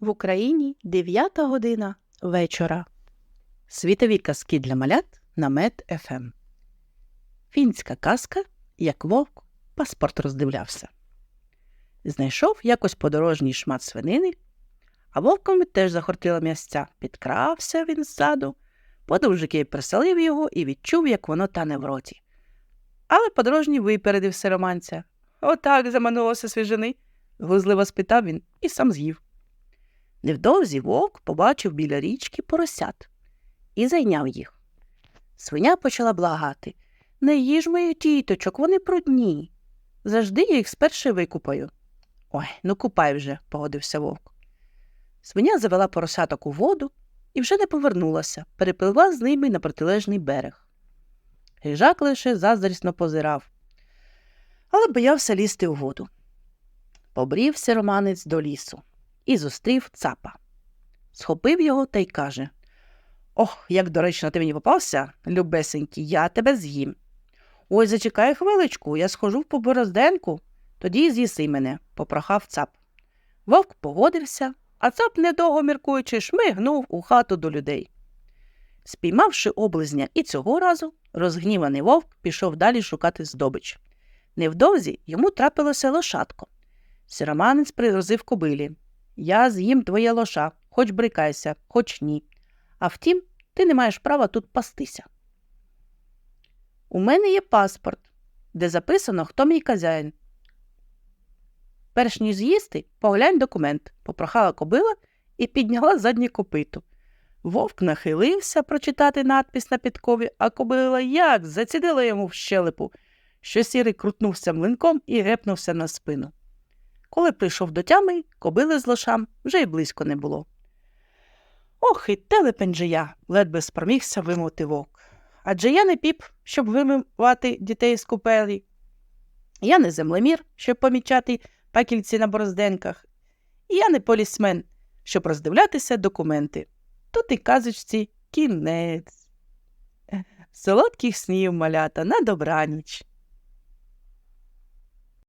В Україні 9 година вечора. Світові казки для малят на Мед ФМ. Фінська казка, як вовк паспорт роздивлявся. Знайшов якось подорожній шмат свинини, а вовкові теж захотіло м'ясця. Підкрався він ззаду, подовжики приселив його і відчув, як воно тане в роті. Але подорожній випередив сироманця. Отак заманулося свіжини, глузливо спитав він і сам з'їв. Невдовзі вовк побачив біля річки поросят і зайняв їх. Свиня почала благати Не їж моїх діточок, вони брудні. Завжди я їх спершу викупаю. Ой, ну купай вже, погодився вовк. Свиня завела поросяток у воду і вже не повернулася, перепливла з ними на протилежний берег. Гижак лише заздрісно позирав, але боявся лізти у воду. Побрівся романець до лісу і зустрів цапа. Схопив його та й каже Ох, як доречно ти мені попався, любесенький, я тебе з'їм. Ой, зачекай хвиличку, я схожу по борозденку, тоді з'їси мене, попрохав цап. Вовк погодився, а цап, недовго міркуючи, шмигнув у хату до людей. Спіймавши облизня і цього разу, розгніваний вовк пішов далі шукати здобич. Невдовзі йому трапилося лошадко. Сіроманець пригрозив кобилі. Я з'їм твоє лоша, хоч брикайся, хоч ні. А втім, ти не маєш права тут пастися. У мене є паспорт, де записано, хто мій хазяїн. Перш ніж з'їсти, поглянь документ, попрохала кобила і підняла заднє копито. Вовк нахилився прочитати надпис на підкові, а кобила як зацідила йому в щелепу, що сірий крутнувся млинком і гепнувся на спину. Коли прийшов до тями, кобили з лошам вже й близько не було. Ох, і телепень же я, ледве спромігся вимовити вовк. Адже я не піп, щоб вимивати дітей з купелі. Я не землемір, щоб помічати пакільці на борозденках. І я не полісмен, щоб роздивлятися документи. Тут і казочці кінець. Солодких снів малята на добраніч.